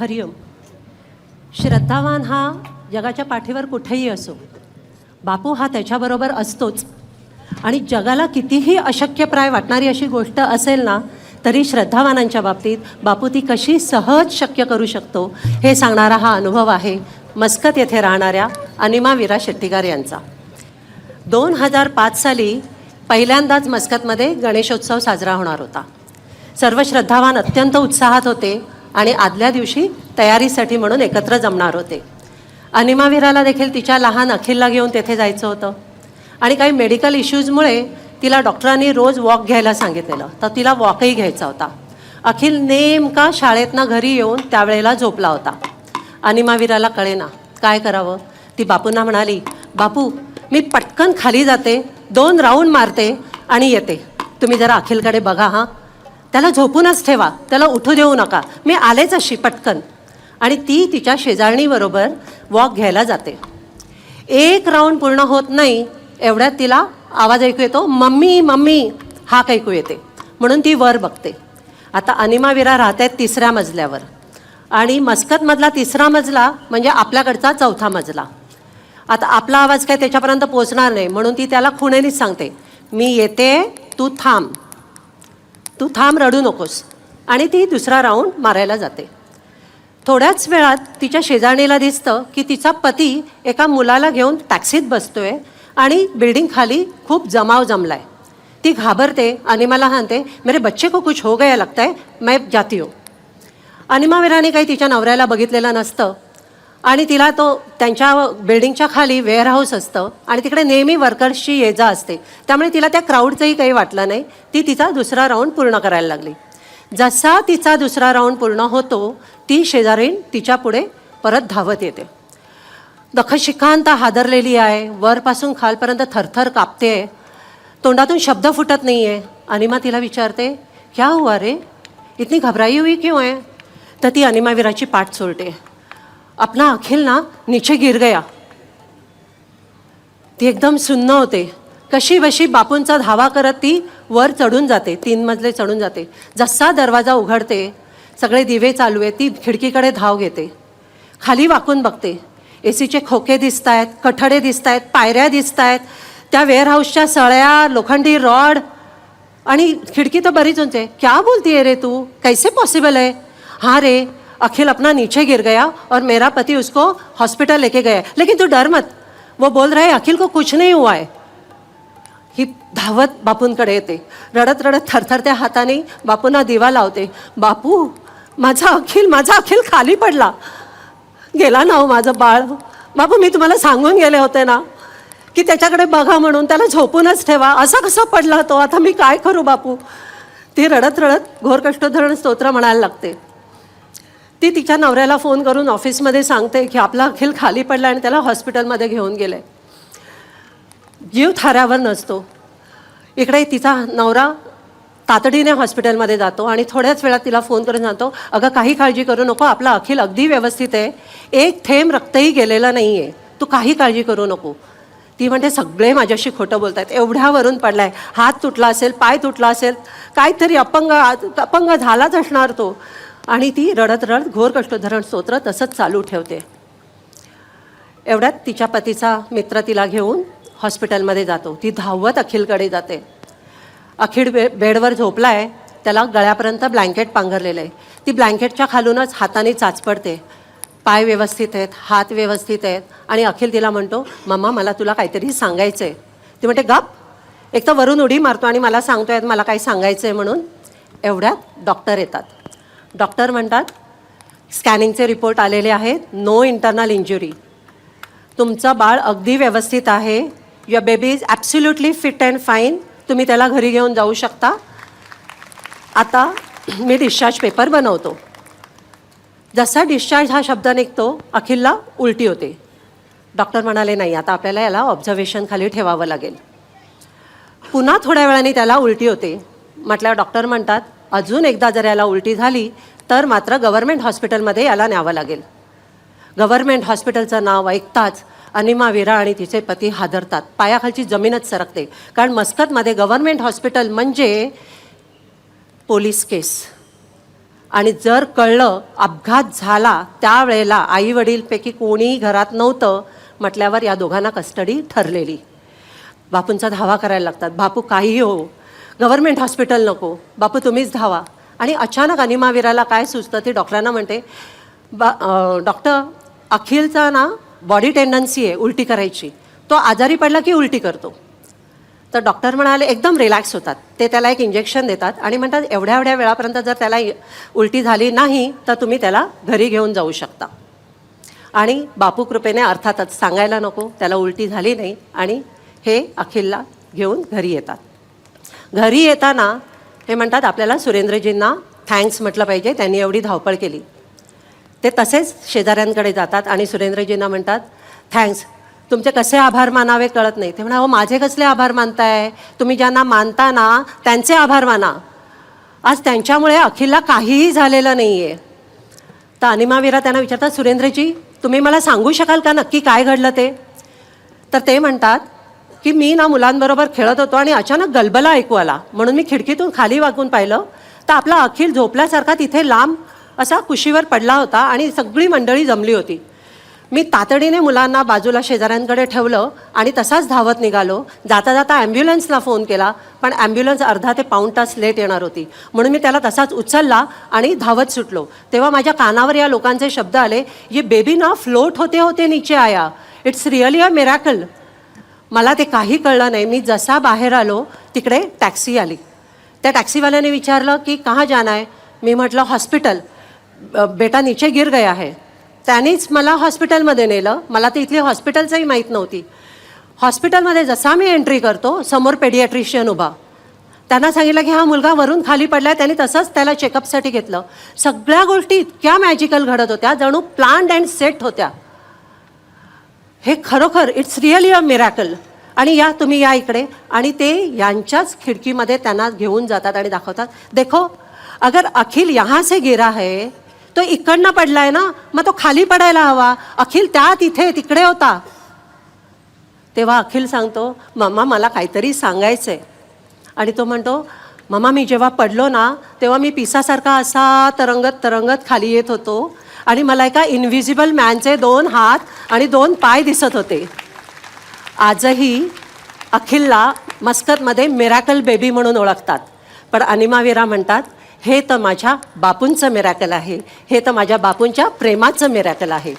हरिओम. श्रद्धावान हा जगाच्या पाठीवर कुठेही असो बापू हा त्याच्याबरोबर असतोच. आणि जगाला कितीही अशक्यप्राय वाटणारी अशी गोष्ट असेल ना तरी श्रद्धावानांच्या बाबतीत बापू ती कशी सहज शक्य करू शकतो हे सांगणारा हा अनुभव आहे मस्कत येथे राहणाऱ्या अनिमा विरा शेट्टीकार यांचा. दोन हजार पाच साली पहिल्यांदाच मस्कतमध्ये गणेशोत्सव साजरा होणार होता. सर्व श्रद्धावान अत्यंत उत्साहात होते आणि आदल्या दिवशी तयारीसाठी म्हणून एकत्र जमणार होते. अनिमावीराला देखील तिच्या लहान अखिलला घेऊन तेथे जायचं होतं. आणि काही मेडिकल इश्यूजमुळे तिला डॉक्टरांनी रोज वॉक घ्यायला सांगितलेलं. तर तिला वॉकही घ्यायचा होता. अखिल नेमका शाळेतनं घरी येऊन त्यावेळेला झोपला होता. अनिमावीराला कळेना काय करावं? ती बापूंना म्हणाली बापू मी पटकन खाली जाते दोन राऊंड मारते आणि येते. तुम्ही जरा अखिलकडे बघा हां. त्याला झोपूनच ठेवा. त्याला उठू देऊ नका. मी आलेच अशी पटकन. आणि ती तिच्या शेजारणीबरोबर वॉक घ्यायला जाते. एक राऊंड पूर्ण होत नाही. एवढ्यात तिला आवाज ऐकू येतो मम्मी मम्मी. हा ऐकू येते. म्हणून ती वर बघते. आता अनिमावीरा राहत आहेत तिसऱ्या मजल्यावर. आणि मस्कतमधला तिसरा मजला म्हणजे आपल्याकडचा चौथा मजला. आता आपला आवाज काय त्याच्यापर्यंत पोचणार नाही. म्हणून ती त्याला खुणेनीच सांगते मी येते तू थांब. तू थांब रडू नकोस. आणि ती दुसरा राऊंड मारायला जाते. थोड्याच वेळात तिच्या शेजारणीला दिसतं की तिचा पती एका मुलाला घेऊन टॅक्सीत बसतोय आणि बिल्डिंग खाली खूप जमाव जमलाय. ती घाबरते अनिमाला हानते मेरे बच्चे को कुछ हो गया लगता है मैं जाती हूँ. अनिमा विराने काही तिच्या नवऱ्याला बघितलेलं नसतं आणि तिला तो त्यांच्या बिल्डिंगच्या खाली वेअरहाऊस असतं आणि तिकडे नेहमी वर्कर्सची ये जा असते. त्यामुळे तिला त्या क्राऊडचंही काही वाटलं नाही. ती तिचा दुसरा राऊंड पूर्ण करायला लागली. जसा तिचा दुसरा राऊंड पूर्ण होतो ती शेजारीण तिच्या पुढे परत धावत येते. दखशिखांत हादरलेली आहे. वरपासून खालपर्यंत थरथर कापते. आहे तोंडातून शब्द फुटत नाही आहे अनिमा तिला विचारते क्या हुआ रे? इतनी घबराई हुई क्यों आहे तर ती अनिमा विराची पाठ सोडते. अपना अखिल ना नीचे गिर गया। ती एकदम सुन्न होते. कशी बशी बापूंचा धावा करत ती वर चढून जाते. तीन मजले चढून जाते. जसा दरवाजा उघडते सगळे दिवे चालू आहे ती खिडकीकडे धाव घेते. खाली वाकून बघते. ए सीचे खोके दिसत आहेत कठडे दिसत आहेत पायऱ्या दिसत आहेत त्या वेअरहाऊसच्या सळ्या लोखंडी रॉड आणि खिड़की तर बरीच उंच आहे. क्या बोलती आहे रे तू? कैसे पॉसिबल आहे? हां रे अखिल अपना नीचे गिर गया और मेरा पति उसको हॉस्पिटल लेके गया। लेकिन तू डर मत। वो बोल रहा है अखिल को कुछ नहीं हुआ है। ही धावत बापूंकडे येते रडत रडत थरथरत्या हाताने बापूंना दिवा लावते। बापू माझा अखिल माझा अखिल खाली पडला। गेला ना हो माझं बाळ। बापू मी तुम्हाला सांगून गेले होते ना की त्याच्याकडे बघा म्हणून त्याला झोपूनच ठेवा. असा कसा पडला तो? आता मी काय करू बापू? ती रडत रडत घोरकष्टोधरण स्तोत्र म्हणायला लागते. ती तिच्या नवऱ्याला फोन करून ऑफिसमध्ये सांगते की आपला अखिल खाली पडला आणि त्याला हॉस्पिटलमध्ये घेऊन गेले. जीव थाऱ्यावर नसतो. इकडे तिचा नवरा तातडीने हॉस्पिटलमध्ये जातो आणि थोड्याच वेळात तिला फोन करून सांगतो अगं काही काळजी करू नको आपला अखिल अगदी व्यवस्थित आहे. एक थेंब रक्तही गेलेला नाही आहे तू काही काळजी करू नको. ती म्हणते सगळे माझ्याशी खोटं बोलत आहेत एवढ्यावरून पडलाय. हात तुटला असेल पाय तुटला असेल. काहीतरी अपंग अपंग झालाच असणार तो. आणि ती रडत रडत घोर कष्टोधरण स्तोत्र तसंच चालू ठेवते. एवढ्यात तिच्या पतीचा मित्र तिला घेऊन हॉस्पिटलमध्ये जातो. ती धावत अखिलकडे जाते. अखिल बे बेडवर झोपला आहे त्याला गळ्यापर्यंत ब्लँकेट पांघरलेलं आहे. ती ब्लँकेटच्या खालूनच हाताने चाचपडते. पाय व्यवस्थित आहेत हात व्यवस्थित आहेत आणि अखिल तिला म्हणतो मम्मा मला तुला काहीतरी सांगायचं आहे ती म्हणते गप. एक तर वरून उडी मारतो आणि मला सांगतोय मला काही सांगायचं आहे म्हणून. एवढ्यात डॉक्टर येतात. डॉक्टर म्हणतात स्कॅनिंगचे रिपोर्ट आलेले आहेत नो इंटरनल इंजुरी तुमचं बाळ अगदी व्यवस्थित आहे your baby is absolutely fit and fine तुम्ही त्याला घरी घेऊन जाऊ शकता. आता मी डिस्चार्ज पेपर बनवतो. जसा डिस्चार्ज हा शब्द निघतो अखिलला उलटी होते. डॉक्टर म्हणाले नाही आता आपल्याला याला ऑब्झर्वेशन खाली ठेवावं लागेल. पुन्हा थोड्या वेळाने त्याला उलटी होते. म्हटल्यावर डॉक्टर म्हणतात अजून एकदा जर याला उलटी झाली तर मात्र गव्हर्मेंट हॉस्पिटलमध्ये याला न्यावं लागेल. गव्हर्मेंट हॉस्पिटलचं नाव ऐकताच अनिमा विरा आणि तिचे पती हादरतात. पायाखालची जमीनच सरकते. कारण मस्कतमध्ये गव्हर्मेंट हॉस्पिटल म्हणजे पोलीस केस. आणि जर कळलं अपघात झाला त्यावेळेला आई वडीलपैकी कोणीही घरात नव्हतं म्हटल्यावर या दोघांना कस्टडी ठरलेली. बापूंचा धावा करायला लागतात. बापू काहीही हो गव्हर्मेंट हॉस्पिटल नको. बापू तुम्हीच धावा. आणि अचानक अनिमावीराला काय सुचतं ते डॉक्टरांना म्हणते बा डॉक्टर अखिलचा ना बॉडी टेंडन्सी आहे उलटी करायची. तो आजारी पडला की उलटी करतो. तर डॉक्टर म्हणाले एकदम रिलॅक्स होतात. ते त्याला एक इंजेक्शन देतात आणि म्हणतात एवढ्या एवढ्या वेळापर्यंत जर त्याला उलटी झाली नाही तर तुम्ही त्याला घरी घेऊन जाऊ शकता. आणि बापू कृपेने अर्थातच सांगायला नको त्याला उलटी झाली नाही आणि हे अखिलला घेऊन घरी येतात. घरी येताना हे म्हणतात आपल्याला सुरेंद्रजींना थँक्स म्हटलं पाहिजे. त्यांनी एवढी धावपळ केली. ते तसेच शेजाऱ्यांकडे जातात आणि सुरेंद्रजींना म्हणतात थँक्स तुमचे कसे आभार मानावे कळत नाही. ते म्हणा हो माझे कसले आभार मानताय? तुम्ही ज्यांना मानता ना त्यांचे आभार माना. आज त्यांच्यामुळे अखिलला काहीही झालेलं नाही आहे तर अनिमावीरा त्यांना विचारतात सुरेंद्रजी तुम्ही मला सांगू शकाल का नक्की काय घडलं ते? तर ते म्हणतात की मी ना मुलांबरोबर खेळत होतो आणि अचानक गलबला ऐकू आला म्हणून मी खिडकीतून खाली वाकून पाहिलं. तर आपला अखिल झोपल्यासारखा तिथे लांब असा कुशीवर पडला होता आणि सगळी मंडळी जमली होती. मी तातडीने मुलांना बाजूला शेजाऱ्यांकडे ठेवलं आणि तसाच धावत निघालो. जाता जाता ॲम्ब्युलन्सला फोन केला पण ॲम्ब्युलन्स अर्धा ते पाऊण तास लेट येणार होती. म्हणून मी त्याला तसाच उचलला आणि धावत सुटलो. तेव्हा माझ्या कानावर या लोकांचे शब्द आले ये बेबी ना फ्लोट होते होते नीचे आया. It's really a miracle. मला ते काही कळलं नाही. मी जसा बाहेर आलो तिकडे टॅक्सी आली. त्या टॅक्सीवाल्याने विचारलं की कहाँ जाना आहे मी म्हटलं हॉस्पिटल. बेटा नीचे गिर गया आहे त्यानेच मला हॉस्पिटलमध्ये नेलं. मला ते इथली हॉस्पिटलचंही माहीत नव्हती. हॉस्पिटलमध्ये जसा मी एंट्री करतो समोर पेडियाट्रिशियन उभा. त्यांना सांगितलं की हा मुलगा वरून खाली पडला त्यांनी तसंच त्याला चेकअपसाठी घेतलं. सगळ्या गोष्टी इतक्या मॅजिकल घडत होत्या. जणू प्लांट अँड सेट होत्या. हे खरोखर इट्स रिअली अ मिरॅकल आणि या तुम्ही या इकडे. आणि ते यांच्याच खिडकीमध्ये त्यांना घेऊन जातात आणि दाखवतात. देखो अगर अखिल यहाँ से गिरा है तो इकडनं पडलाय ना? मग तो खाली पडायला हवा. अखिल त्या तिथे तिकडे होता. तेव्हा अखिल सांगतो मम्मा मला काहीतरी सांगायचंय. आणि तो म्हणतो मम्मा मी जेव्हा पडलो ना तेव्हा मी पिसासारखा असा तरंगत तरंगत खाली येत होतो. आणि मला एका इनव्हिजिबल मॅनचे दोन हात आणि दोन पाय दिसत होते. आजही अखिलला मस्कतमध्ये मिरॅकल बेबी म्हणून ओळखतात. पण अनिमावीरा म्हणतात हे तर माझ्या बापूंचं मिरॅकल आहे. हे तर माझ्या बापूंच्या प्रेमाचं मिरॅकल आहे.